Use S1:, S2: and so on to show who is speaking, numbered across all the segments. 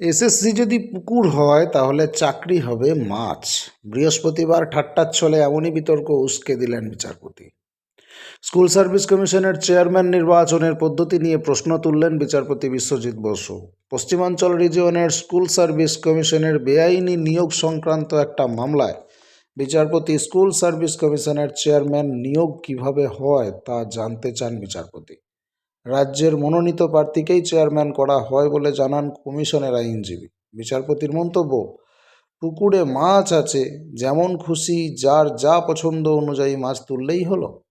S1: SSC যদি পুকুর হয়, তাহলে চাকরি হবে মাছ। বৃহস্পতিবার ঠাট্টার ছলে এমনই বিতর্ক উস্কে দিলেন বিচারপতি। স্কুল সার্ভিস কমিশনের চেয়ারম্যান নির্বাচনের পদ্ধতি নিয়ে প্রশ্ন তুললেন বিচারপতি বিশ্বজিৎ বসু। পশ্চিমাঞ্চল রিজিয়নের স্কুল সার্ভিস কমিশনের বেআইনি নিয়োগ সংক্রান্ত একটা মামলায় বিচারপতি স্কুল সার্ভিস কমিশনের চেয়ারম্যান নিয়োগ কীভাবে হয়, তা জানতে চান বিচারপতি। রাজ্যের মনোনীত প্রার্থীকেই চেয়ারম্যান করা হয় বলে জানান কমিশনের আইনজীবী। বিচারপতির মন্তব্য, পুকুরে মাছ আছে, যেমন খুশি, যার যা পছন্দ অনুযায়ী মাছ তুললেই হলো।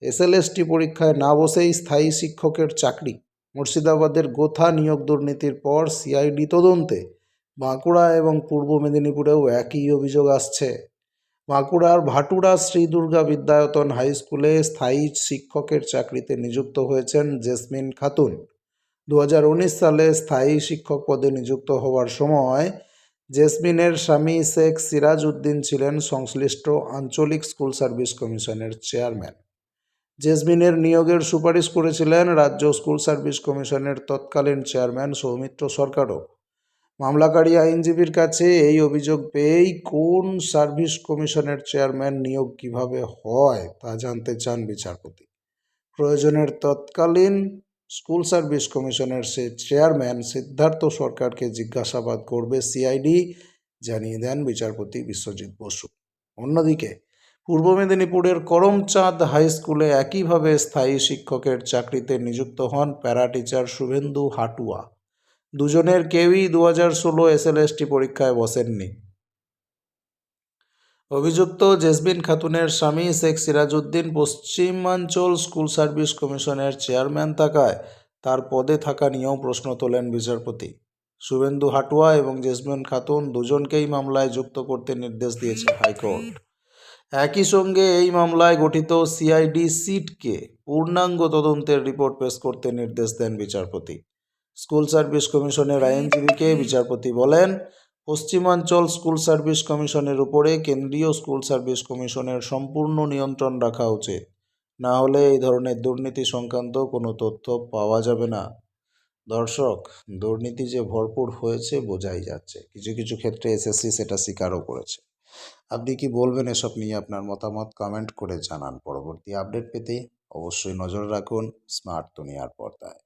S1: এসএলএসটি পরীক্ষায় না বসেই স্থায়ী শিক্ষকের চাকরি। মুর্শিদাবাদের গোথা নিয়োগ দুর্নীতির পর সিআইডি তদন্তে বাঁকুড়া এবং পূর্ব মেদিনীপুরেও একই অভিযোগ আসছে। বাঁকুড়ার ভাটুরা শ্রী দুর্গা বিদ্যায়তন হাই স্কুলে স্থায়ী শিক্ষকের চাকরিতে নিযুক্ত হয়েছেন জেসমিন খাতুন। দু হাজার উনিশ সালে স্থায়ী শিক্ষক পদে নিযুক্ত হওয়ার সময় জেসমিনের স্বামী শেখ সিরাজ উদ্দিন ছিলেন সংশ্লিষ্ট আঞ্চলিক স্কুল সার্ভিস কমিশনের চেয়ারম্যান। জেসমিনের নিয়োগের সুপারিশ করেছিলেন রাজ্য স্কুল সার্ভিস কমিশনের তৎকালীন চেয়ারম্যান সৌমিত্র সরকারও। মামলাকারী আইনজীবীর কাছে এই অভিযোগ পেয়েই কোন সার্ভিস কমিশনের চেয়ারম্যান নিয়োগ কীভাবে হয় তা জানতে চান বিচারপতি। প্রয়োজনের তৎকালীন স্কুল সার্ভিস কমিশনের সে চেয়ারম্যান সিদ্ধার্থ সরকারকে জিজ্ঞাসাবাদ করবে সিআইডি, জানিয়ে দেন বিচারপতি বিশ্বজিৎ বসু। অন্যদিকে, পূর্ব মেদিনীপুরের করমচাঁদ হাই স্কুলে একইভাবে স্থায়ী শিক্ষকের চাকরিতে নিযুক্ত হন প্যারা টিচার শুভেন্দু হাটুয়া। দুজনের কেউই দু হাজার ষোলো এসএলএসটি পরীক্ষায় বসেননি। অভিযুক্ত জেসবিন খাতুনের স্বামী শেখ সিরাজউদ্দিন পশ্চিমাঞ্চল স্কুল সার্ভিস কমিশনের চেয়ারম্যান থাকায় তার পদে থাকা নিয়েও প্রশ্ন তোলেন বিচারপতি। শুভেন্দু হাটুয়া এবং জেসমিন খাতুন দুজনকেই মামলায় যুক্ত করতে নির্দেশ দিয়েছে হাইকোর্ট। একই সঙ্গে এই মামলায় গঠিত সিআইডি সিটকে পূর্ণাঙ্গ তদন্তের রিপোর্ট পেশ করতে নির্দেশ দেন বিচারপতি। স্কুল সার্ভিস কমিশনের আইনজীবীকে বিচারপতি বলেন, পশ্চিমাঞ্চল স্কুল সার্ভিস কমিশনের উপরে কেন্দ্রীয় স্কুল সার্ভিস কমিশনের সম্পূর্ণ নিয়ন্ত্রণ রাখা উচিত। না হলে এই ধরনের দুর্নীতি সংক্রান্ত কোনো তথ্য পাওয়া যাবে না। দর্শক, দুর্নীতি যে ভরপুর হয়েছে বোঝাই যাচ্ছে। কিছু কিছু ক্ষেত্রে এসএসসি সেটা স্বীকারও করেছে। আপনি কি বলবেন এসব নিয়ে আপনার মতামত কমেন্ট করে জানান। পরবর্তী আপডেট পেতে অবশ্যই নজর রাখুন স্মার্ট দুনিয়ার পর্দায়।